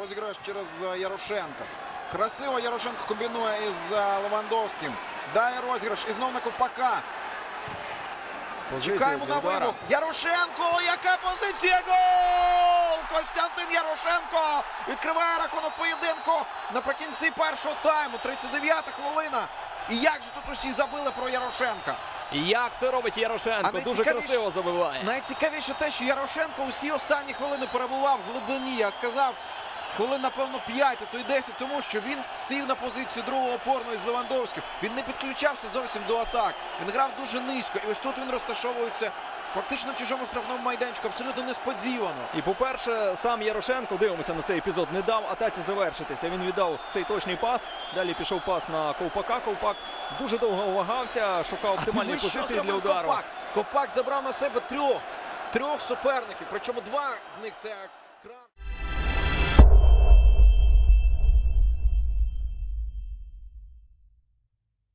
Розіграш через е, Ярошенка. Красиво Ярошенко комбінує із е, Левандовським. Далі розіграш. І знов на Ковпака. Чекаємо на вибух. Ярошенко! Яка позиція? Гол! Костянтин Ярошенко відкриває рахунок поєдинку наприкінці першого тайму. 39-та хвилина. І як же тут усі забили про Ярошенка? Як це робить Ярошенко? Дуже красиво забиває. Найцікавіше те, що Ярошенко усі останні хвилини перебував в глибині. Я сказав, хвилин, напевно, 5, а то й 10, тому що він сів на позицію другого опорного із Левандовським. Він не підключався зовсім до атак. Він грав дуже низько. І ось тут він розташовується фактично в чужому штрафному майданчику. Абсолютно несподівано. І по-перше, сам Ярошенко, дивимося на цей епізод, не дав атаці завершитися. Він віддав цей точний пас. Далі пішов пас на Ковпака. Ковпак дуже довго вагався, шукав оптимальні позиції для удару. Копак. Копак забрав на себе трьох, трьох суперників. Причому два з них це крам.